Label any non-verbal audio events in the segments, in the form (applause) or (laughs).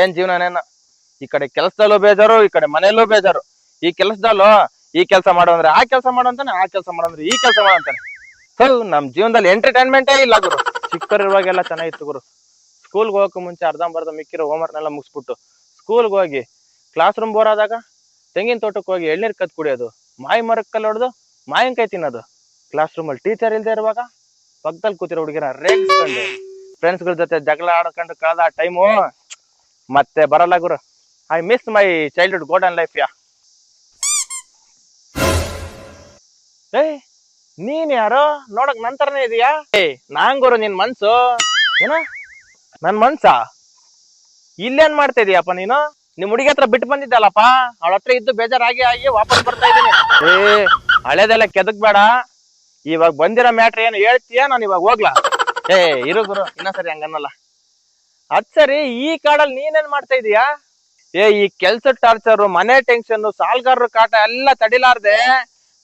ಏನ್ ಜೀವನನೇನ? ಈ ಕಡೆ ಕೆಲಸದಲ್ಲೂ ಬೇಜಾರು, ಈ ಕಡೆ ಮನೆಯಲ್ಲೂ ಬೇಜಾರು. ಈ ಕೆಲಸದಲ್ಲೂ ಈ ಕೆಲಸ ಮಾಡು ಅಂದ್ರೆ ಆ ಕೆಲಸ ಮಾಡು ಅಂತಾನೆ, ಆ ಕೆಲಸ ಮಾಡು ಅಂದ್ರೆ ಈ ಕೆಲಸ ಮಾಡು ಅಂತಾನೆ. ಥು ನಮ್ ಜೀವನದಲ್ಲಿ ಎಂಟರ್ಟೈನ್ಮೆಂಟೇ ಇಲ್ಲ ಗುರು. ಚಿಕ್ಕರಿರುವಾಗೆಲ್ಲ ಚೆನ್ನಾಗಿತ್ತು ಗುರು. ಸ್ಕೂಲ್ಗೆ ಹೋಗಕ್ಕೆ ಮುಂಚೆ ಅರ್ಧಂಬರ್ಧ ಮಿಕ್ಕಿರೋ ಹೋಮ್ವರ್ಕ್ನೆಲ್ಲ ಮುಗಿಸ್ಬಿಟ್ಟು ಸ್ಕೂಲ್ಗೆ ಹೋಗಿ ಕ್ಲಾಸ್ ರೂಮ್ ಬೋರ್ ಆದಾಗ ತೆಂಗಿನ ತೋಟಕ್ಕೆ ಹೋಗಿ ಎಳ್ನೀರು ಕತ್ ಕುಡಿಯೋದು ಮಾಯಿ ಮರಕ್ಕಲ್ಲಿ ಹೊಡೆದು ಕೈ ತಿನ್ನೋದು. ಕ್ಲಾಸ್ ರೂಮಲ್ಲಿ ಟೀಚರ್ ಇಲ್ದೇ ಇರುವಾಗ ಪಕ್ಕದಲ್ಲಿ ಕೂತಿರೋ ಹುಡುಗಿರ ರೇಗಿಸ್ಕೊಂಡು ಫ್ರೆಂಡ್ಸ್ಗಳ ಜೊತೆ ಜಗಳ ಆಡ್ಕೊಂಡು ಕಳೆದ ಟೈಮು ಮತ್ತೆ ಬರಲ್ಲ ಗುರು. I miss my childhood golden life yeah. ಏ, ನೀನ್ ಯಾರೋ? ನೋಡಕ್ ನಂತರನೇ ಇದೀಯಾ? ಏ, ನಾನ್ ಗುರು, ನಿನ್ ಮನ್ಸು. ಏನ? ನನ್ ಮನ್ಸ? ಇಲ್ಲೇನ್ ಮಾಡ್ತಾ ಇದೀಯಪ್ಪ ನೀನು? ನಿಮ್ ಹುಡುಗಿ ಹತ್ರ ಬಿಟ್ಟು ಬಂದಿದ್ದಲ್ಲಪ್ಪ? ಅವಳ ಹತ್ರ ಇದ್ದು ಬೇಜಾರಾಗಿ ಆಗಿ ವಾಪಸ್ ಬರ್ತಾ ಇದೀನಿ ಏ, ಹಳೇದೆಲ್ಲ ಕೆದಕ್ ಬೇಡ ಇವಾಗ ಬಂದಿರೋ ಮ್ಯಾಟ್ರ್ ಏನು ಹೇಳ್ತೀಯಾ? ನಾನು ಇವಾಗ ಹೋಗ್ಲಾ. ಏ, ಇರು ಗುರು ಇನ್ನೊಂದ್ಸರಿ ಹಂಗನ್ನಲ್ಲ ಅದ್ ಸರಿ, ಈ ಕಾಡಲ್ಲಿ ನೀನೇನ್ ಮಾಡ್ತಾ ಇದೀಯಾ? ಏ, ಈ ಕೆಲ್ಸದ ಟಾರ್ಚರ್, ಮನೆ ಟೆನ್ಷನ್, ಸಾಲ್ಗಾರರ ಕಾಟ ಎಲ್ಲ ತಡಿಲಾರ್ದೆ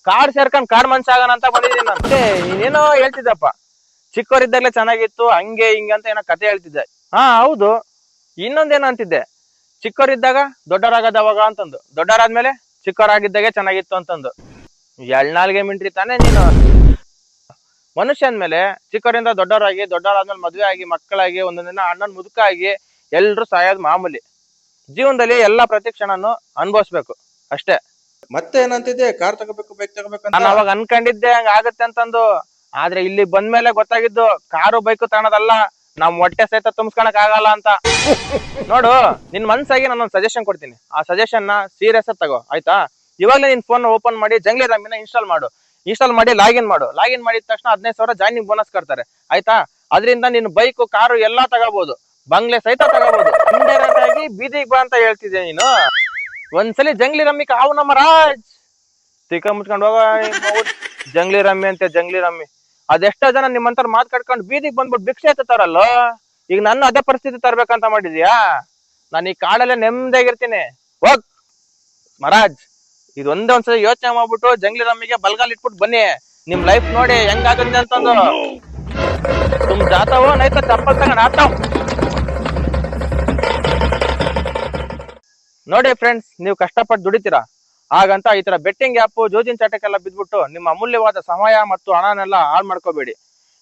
ಕಾಡ್ ಸೇರ್ಕೊಂಡ್ ಕಾಡ್ ಮನ್ಸಾಗಣ ಅಂತ ಬಂದಿದ್ದೀನಿ ನಾನು. ನೀನೇನೋ ಹೇಳ್ತಿದ್ದಪ್ಪ. ಚಿಕ್ಕವರಿದ್ದಾಗಲೇ ಚೆನ್ನಾಗಿತ್ತು, ಹಂಗೆ ಹಿಂಗೆ ಅಂತ ಏನೋ ಕತೆ ಹೇಳ್ತಿದ್ದೆ. ಹಾ, ಹೌದು. ಇನ್ನೊಂದೇನೋ ಅಂತಿದ್ದೆ? ಚಿಕ್ಕವರಿದ್ದಾಗ ದೊಡ್ಡವರಾಗದ ಅವಾಗ ಅಂತಂದು. ದೊಡ್ಡವರಾದ್ಮೇಲೆ ಚಿಕ್ಕವರಾಗಿದ್ದಾಗೆ ಚೆನ್ನಾಗಿತ್ತು ಅಂತಂದು. ಎಳ್ನಾಲ್ಗೆ ಮಿಂಟ್ರಿ ತಾನೇ ನೀನು. ಮನುಷ್ಯ ಮೇಲೆ ಚಿಕ್ಕವರಿಂದ ದೊಡ್ಡವರಾಗಿ ದೊಡ್ಡವರಾದ್ಮೇಲೆ ಮದುವೆ ಆಗಿ ಮಕ್ಕಳಾಗಿ ಒಂದೊಂದ್ ದಿನ ಅಣ್ಣನ ಮುದುಕಾಗಿ ಎಲ್ರು ಸಾಯೋದು ಮಾಮೂಲಿ. ಜೀವನದಲ್ಲಿ ಎಲ್ಲಾ ಪ್ರತಿ ಕ್ಷಣನು ಅನುಭವಿಸ್ಬೇಕು ಅಷ್ಟೇ. ಮತ್ತೆ ಏನಂತಿದ್ದೆ? ಕಾರ್ ತಗೋಬೇಕು ಬೈಕ್ ತಗೋಬೇಕು ನಾನು ಅವಾಗ ಅನ್ಕೊಂಡಿದ್ದೆ ಹಂಗ ಆಗತ್ತೆ ಅಂತಂದು ಆದ್ರೆ ಇಲ್ಲಿ ಬಂದ್ಮೇಲೆ ಗೊತ್ತಾಗಿದ್ದು ಕಾರು ಬೈಕು ತಗೋಣದಲ್ಲ ನಮ್ ಹೊಟ್ಟೆ ಸಹಿತ ತುಂಬಿಸ್ಕೊಳಕ್ ಆಗಲ್ಲ ಅಂತ. ನೋಡು ನಿನ್ ಮನ್ಸಾಗಿ ನಾನು ಸಜೆಷನ್ ಕೊಡ್ತೀನಿ. ಆ ಸಜೆಷನ್ನ ಸೀರಿಯಸ್ ತಗೋ ಆಯ್ತಾ? ಇವಾಗಲೇ ನಿನ್ ಫೋನ್ ಓಪನ್ ಮಾಡಿ ಜಂಗ್ಲಿ ರಮ್ಮಿನ ಇನ್ಸ್ಟಾಲ್ ಮಾಡು. ಇನ್ಸ್ಟಾಲ್ ಮಾಡಿ ಲಾಗಿನ್ ಮಾಡು. ಲಾಗಿನ್ ಮಾಡಿದ ತಕ್ಷಣ ಹದಿನೈದು ಸಾವಿರ ಜಾಯ್ನಿಂಗ್ ಬೋನಸ್ ಕೊಡ್ತಾರೆ ಆಯ್ತಾ? ಅದರಿಂದ ನಿನ್ ಬೈಕು ಕಾರು ಎಲ್ಲಾ ತಗೋಬಹುದು ಬಂಗ್ಲೆ ಸಹಿತ ತಗೋಬಹುದು ಇಂಡೈರೆಕ್ಟ್ ಆಗಿ ಬೀದಿಗೆ ಬಾ ಅಂತ ಹೇಳ್ತಿದ್ದೆ ನೀನು. ಒಂದ್ಸಲಿ ಜಂಗ್ಲಿ ರಮ್ಮಿ ಕಾವು ನಮ್ಮ ರಾಜ್. ತಿಕ್ಕ ಮುಚ್ಕೊಂಡು ಹೋಗ ಜಂಗ್ಲಿ ರಮ್ಮಿ ಅಂತೆ, ಜಂಗ್ಲಿ ರಮ್ಮಿ ಅದೆಷ್ಟೋ ಜನ ನಿಮ್ಮಂತರ ಮಾತ್ ಕಟ್ಕೊಂಡು ಬೀದಿಗೆ ಬಂದ್ಬಿಟ್ಟು ಭಿಕ್ಷೆ ಎತ್ತಾರಲ್ಲ ಈಗ ನನ್ನ ಅದೇ ಪರಿಸ್ಥಿತಿ ತರ್ಬೇಕಂತ ಮಾಡಿದ್ಯಾ? ನಾನು ಈ ಕಾಡಲ್ಲೇ ನೆಮ್ಮದಿಯಾಗಿರ್ತೀನಿ ಹೋಗ್. ಮಹಾರಾಜ್ ಇದು ಒಂದೇ ಒಂದ್ಸಲ ಯೋಚನೆ ಮಾಡ್ಬಿಟ್ಟು ಜಂಗ್ಲಿ ರಮ್ಮಿಗೆ ಬಲ್ಗಾಲ್ ಇಟ್ಬಿಟ್ಟು ಬನ್ನಿ. ನಿಮ್ ಲೈಫ್ ನೋಡಿ ಹೆಂಗಾಗುತ್ತೆ ಅಂತಂದು ತುಂಬ ಜಾತಾವೋ, ನೈತ ಚಪ್ಪಲ್ ತಗೊಂಡ್ ಆತಾವ್ ನೋಡಿ ಫ್ರೆಂಡ್ಸ್ ನೀವು ಕಷ್ಟಪಟ್ಟು ದುಡಿತೀರಾ? ಹಾಗಂತ ಈ ತರ ಬೆಟ್ಟಿಂಗ್ ಆ್ಯಪ್ ಜೋಜಿನ ಚಟಕ್ಕೆಲ್ಲ ಬಿದ್ಬಿಟ್ಟು ನಿಮ್ಮ ಅಮೂಲ್ಯವಾದ ಸಮಯ ಮತ್ತು ಹಣನೆಲ್ಲ ಹಾಳು ಮಾಡ್ಕೋಬೇಡಿ.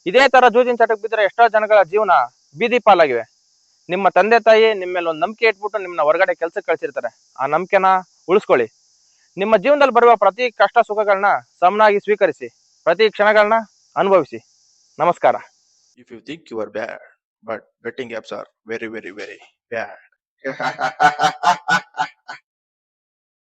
ಇದೇ ತರ ಜೋಜಿನ ಚಟಕ್ ಬಿದ್ದರೆ ಎಷ್ಟೋ ಜನಗಳ ಜೀವನ ಬೀದಿ ಪಾಲಾಗಿವೆ. ನಿಮ್ಮ ತಂದೆ ತಾಯಿ ನಿಮ್ಮ ಮೇಲೆ ಒಂದು ನಂಬಿಕೆ ಇಟ್ಬಿಟ್ಟು ನಿಮ್ಮನ್ನ ಹೊರಗಡೆ ಕೆಲ್ಸಕ್ಕೆ ಕಳ್ಸಿರ್ತಾರೆ. ಆ ನಂಬಿಕೆನ ಉಳಿಸ್ಕೊಳ್ಳಿ. ನಿಮ್ಮ ಜೀವನದಲ್ಲಿ ಬರುವ ಪ್ರತಿ ಕಷ್ಟ ಸುಖಗಳನ್ನ ಸಮನಾಗಿ ಸ್ವೀಕರಿಸಿ ಪ್ರತಿ ಕ್ಷಣಗಳನ್ನ ಅನುಭವಿಸಿ. ನಮಸ್ಕಾರ. If you think you are bad but betting apps are very very very bad. (laughs)